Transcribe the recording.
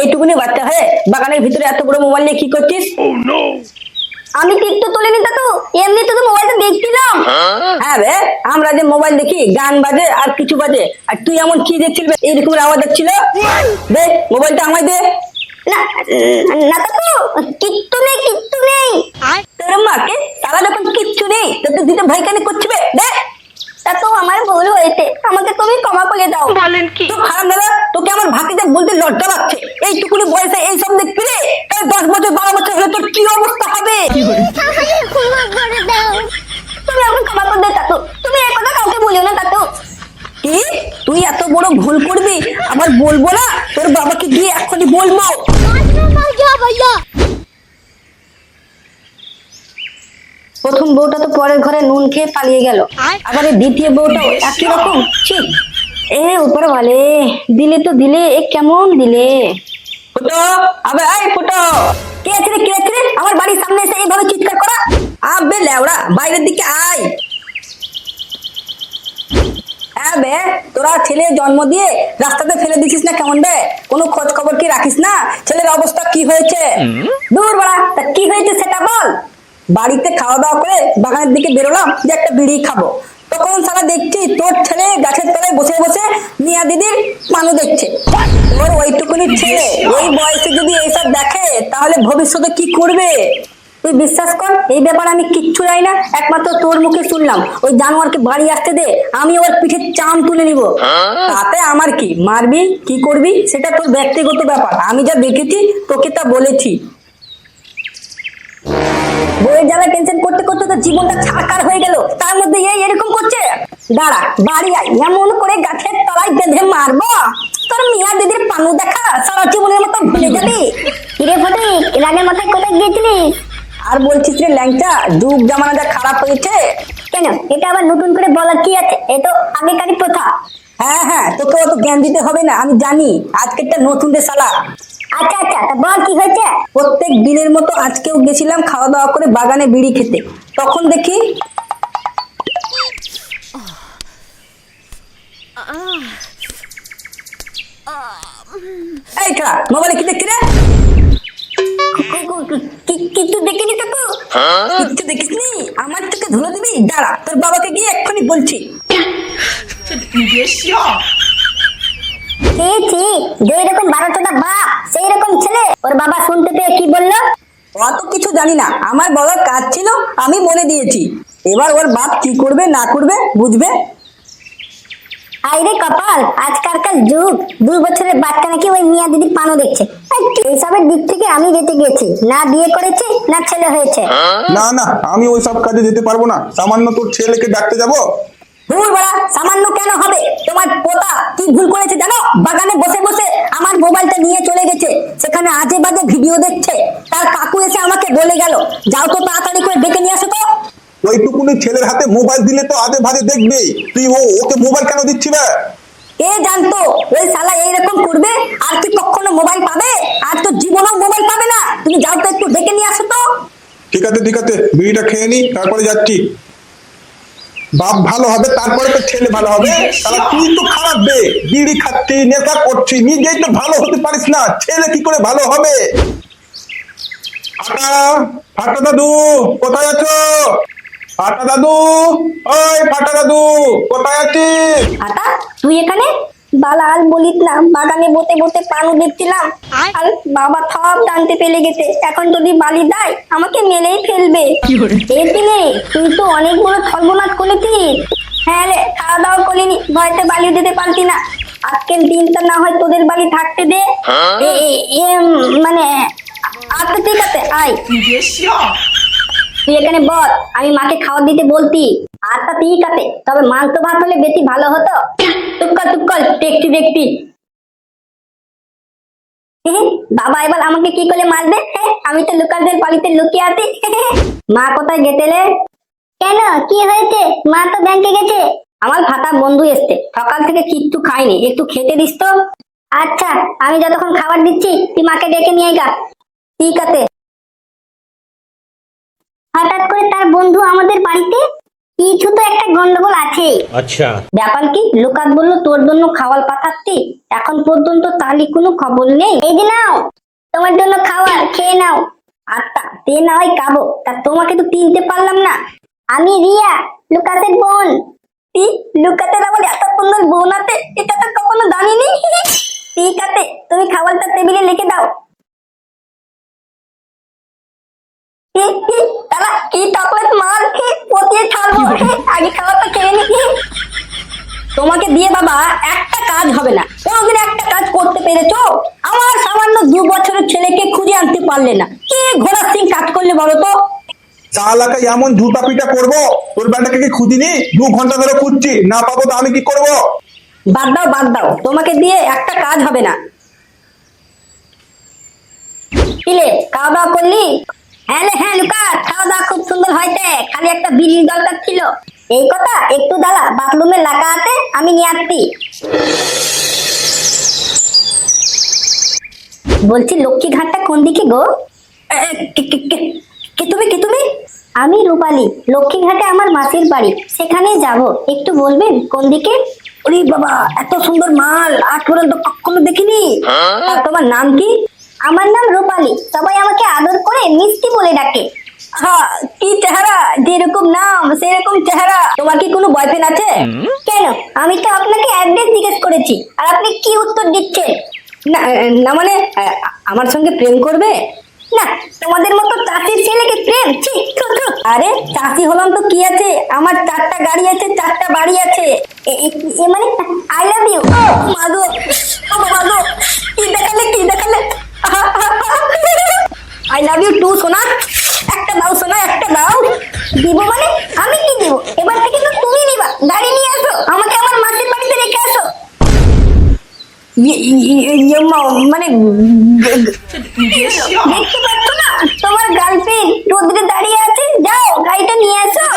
এইটুকুনি বাচ্চা হয়ে বাগানের ভিতরে এত বড় মোবাইল নিয়ে কি করছিস? আমি টিকটক তুলিনি তো এমনি তো মোবাইলটা দেখছিলাম। হ্যাঁ রে আমরা যে মোবাইল দেখি গান বাজে আর কিছু বাজে আর তুই এমন কি দেখছিল বে? এইরকম আওয়াজ দেখছিল? মোবাইলটা আমায় দে। না না তো কিচ্ছু নেই কিচ্ছু নেই। তোর মাকে তারা যখন কিচ্ছু নেই তো তুই দিতে ভয় কেন করছি বে? দে। তা তো আমার ভুল হয়েছে আমাকে তুমি ক্ষমা করে দাও। বলেন কি? তো হারাম দাদা তোকে আমার ভাতিজা বলতে লজ্জা লাগছে। এইটুকুনি বয়সে এই সব দেখবি রে দশ বছর বারো বছর হলে তোর কি অবস্থা হবে? তুমি আমাকে ক্ষমা করে দাও তুমি এই কথা কাউকে বলিও না তাতু। কি? তুই এত বড় ভুল করবি? আবার বলব না? তোর বাবাকে গিয়ে এখনই বলব। প্রথম বউটা তো পরের ঘরে নুন খেয়ে পালিয়ে গেল। আবার এই দ্বিতীয় বউটাও একই রকম? ঠিক এ উপরে বলে দিলে তো দিলে এ কেমন দিলে? ফুটো আবে এই ফুটো। কে আছে রে কে আছে রে? আমার বাড়ির সামনে এসে এইভাবে চিৎকার করা। আবে লেওড়া বাইরের দিকে আয়। হ্যাঁ বে তোরা ছেলে জন্ম দিয়ে রাস্তাতে ফেলে দিছিস না কেমন বে? কোনো খোঁজ খবর কি রাখিস না? ছেলের অবস্থা কি হয়েছে? দূর বাড়া তা কি হয়েছে সেটা বল। বাড়িতে খাওয়া দাওয়া করে বাগানের দিকে বেরোলাম যে একটা বিড়ি খাব। তখন সারা দেখছি, তোর ছেলে গাছের তলায় বসে বসে মিয়া দিদির মানু দেখছে। তোর ওইটুকুনি ছেলে, ওই বয়সে যদি এইসব দেখে, তাহলে ভবিষ্যতে কি করবে? তুই বিশ্বাস কর, এই ব্যাপারে আমি কিচ্ছু জানি না, একমাত্র তোর মুখে শুনলাম। ওই জানোয়ারকে বাড়ি আসতে দে, আমি ওর পিঠে চাম তুলে নিব। তাতে আমার কি, মারবি, কি করবি, সেটা তোর ব্যক্তিগত ব্যাপার। আমি যা দেখেছি, তোকে তা বলেছি। বইয়ের জ্বালা টেনশন করতে করতে তো জীবনটা ছাকার হয়ে গেল। তার মধ্যে এই এরকম করছে? দাঁড়া বাড়ি আয় এমন করে গাছের তলায় বেঁধে মারবো। তোর মিয়া দিদির পানু দেখা সারা জীবনের মতো ভুলে যাবি। কিরে ফটিক রাগের মাথায় কোথায় গিয়েছিলিস? আর বলছিস রে ল্যাংচা যুগ জামানা যা খারাপ হয়েছে। কেন? এটা আবার নতুন করে বলার কি আছে? এ তো আগেকারই প্রথা। হ্যাঁ হ্যাঁ তোকে অত জ্ঞান দিতে হবে না আমি জানি। আজকেরটা নতুন রে সালা আচ্ছা আচ্ছা কি হয়েছে? প্রত্যেক দিনের মতো আজকেও গেছিলাম খাওয়া দাওয়া করে বাগানে বিড়ি খেতে। তখন দেখি আমার চোখে ধুলো দিবি? দাঁড়া, তোর বাবাকে গিয়ে এক্ষুনি বলছি। ছি আমার বলার কাজ ছিল আমি বলে দিয়েছি। এবার ওর বাপ কি করবে না করবে বুঝবে? আইরে কপাল আজকালকার যুগ। দুই বছরের বাচ্চা নাকি ওই মিয়া দিদি পানো দেখছে। এইসবের দিক থেকে আমি যেতে গেছি। না বিয়ে করেছি না ছেলে হয়েছে। না না আমি ওই সব কাজে যেতে পারব না। সামান্য তোর ছেলেকে ডাকতে ভুল বড়া সামান্য কেন হবে? তোমার পোতা কি ভুল করে বাগানে বসে বসে আমার মোবাইলটা নিয়ে চলে গেছে। সেখানে আজে বাজে ভিডিও দেখছে। তার কাকু এসে আমাকে বলে গেল যাও তো তাড়াতাড়ি করে ডেকে নিয়ে আসো তো। ওইটুকুনি ছেলের হাতে মোবাইল দিলে তো আজে ভাজে দেখবে। তুই ও ওকে মোবাইল কেন দিচ্ছি না কে জানতো ওই শালা এইরকম করবে? আর কি কখনো মোবাইল পাবে? আর তো জীবনেও মোবাইল পাবে না। তুমি যাও তো একটু ডেকে নিয়ে আসো তো। ঠিক আছে ঠিক আছে বিড়িটা খেয়ে নি তারপরে যাচ্ছি। বাপ ভালো হবে তারপরে তো ছেলে ভালো হবে। তাহলে তুই তো খারাপ বে বিড়ি খাচ্ছি নেশা করছি নিজেই তো ভালো হতে পারিস না ছেলে কি করে ভালো হবে? ফাটা ফাটা দাদু কোথায় আছো? ফাটা দাদু ওই ফাটা দাদু কোথায় আছিস? আটা তুই এখানে? বালা আর বলিত না বাগানে বসে বসে পানু দিচ্ছিলাম আর বাবা সব টানতে পেলে গেছে এখন যদি বালি দেয় আমাকে মেলেই ফেলবে। এই দিনে তুই তো অনেক বড় সর্বনাশ করেছিস। হ্যাঁ রে খাওয়া দাওয়া করিনি ভয়তে বালি দিতে পারতি না। আজকের দিনটা না হয় তোদের বাড়ি থাকতে দে। মানে আচ্ছা ঠিক আছে আয়। তুই এখানে বল আমি মাকে খাওয়া দিতে বলতি। আচ্ছা ঠিক আছে তবে মাংস ভাত হলে বেশি ভালো হতো। টুক্কল টুক্কল দেখতি দেখতি। বাবা এবার আমাকে কি করে মারবে? আমি তো লুকারদের বাড়িতে লুকিয়ে আছি। মা কোথায় গেতেলে কেন? কি হয়েছে? মা তো ব্যাংকে গেছে। আমার ভাতা বন্ধু এসছে। সকাল থেকে কিচ্ছু খাইনি। একটু খেতে দিস তো। আচ্ছা আমি যতক্ষণ খাবার দিচ্ছি তুই মাকে ডেকে নিয়ে গা ঠিক আছে। হঠাৎ করে তার বন্ধু আমাদের বাড়িতে কিছু তো একটা গন্ডগোল আছে আচ্ছা। ব্যাপার কি? লোকাত বলল তোর জন্য খাওয়াল পাঠাচ্ছি। এখন পর্যন্ত তালি কোনো খবর নেই। এই যে নাও তোমার জন্য খাওয়ার খেয়ে নাও। আত্মা তে না হয় খাব। তা তোমাকে তো কিনতে পারলাম না। আমি রিয়া লুকাতের বোন। তুই লুকাতের আবার এত সুন্দর বোন আছে এটা তো কখনো জানিনি? ঠিক আছে তুমি খাবারটা টেবিলে লিখে দাও। তারা কি চকলেট মার কি পতিয়ে ছাড়বো আগে খাবারটা খেয়ে নি তোমাকে দিয়ে বাবা একটা কাজ হবে না। কোনোদিন একটা কাজ করতে পেরেছ? আমার সামান্য দু বছরের ছেলেকে খুঁজে আনতে পারলে না। কি ঘোড়ার সিং কাজ করলে বলো তো? চালাকে এমন ঝুটা পিটা করব তোর ব্যাটাকে কি খুঁজিনি? দু ঘণ্টা ধরে খুঁজছি না পাবো তো আমি কি করব? বাদ দাও বাদ দাও। তোমাকে দিয়ে একটা কাজ হবে না। কিলে খাওয়া দাওয়া করলি? হ্যাঁ হ্যাঁ লুকাস খাওয়া দাওয়া খুব সুন্দর হয়েছে। খালি একটা বিড়ির দরকার ছিল। এই কথা একটু দাঁড়া বাথরুমে লাগা আছে আমি নিয়ে আসছি। বলছি লক্ষ্মী ঘাটটা কোন দিকে গো? কে- তুমি কি তুমি? আমি রূপালী লক্ষ্মী ঘাটে আমার মাসির বাড়ি। সেখানে যাব। একটু বলবেন কোন দিকে? ওরে বাবা এত সুন্দর মাল আজ পর্যন্ত কখনো দেখিনি। তোমার নাম কি? আমার নাম রূপালী। সবাই আমাকে আদর করে মিষ্টি বলে ডাকে। হ্যাঁ কি চেহারা? যেরকম নাম সেরকম চেহারা। তোমার কি কোনো বয়ফ্রেন্ড আছে? কেন? আমি তো আপনাকে অ্যাড্রেস জিজ্ঞেস করেছি। আর আপনি কি উত্তর দিচ্ছেন? না না মানে আমার সঙ্গে প্রেম করবে? না তোমাদের মতো চাষির ছেলেকে প্রেম? থু। আরে চাষি হলাম তো কি আছে? আমার চারটা গাড়ি আছে চারটা বাড়ি আছে। এ- মানে আই লাভ ইউ মাগো মাগো কি দেখালে কি দেখালে? আই লাভ ইউ টু সোনা। একটা দাও, সোনা, একটা দাও। দিব মানে? আমি কি দিব? এবার থেকে তো তুমি নিবা। গাড়ি নিয়ে আসো। আমাকে আমার মাসির বাড়িতে রেখে আসো। মানে দেখতে পাচ্ছ না? তোমার গার্লফ্রেন্ড রোদ্রে দাঁড়িয়ে আছে। যাও, গাড়িটা নিয়ে আসো।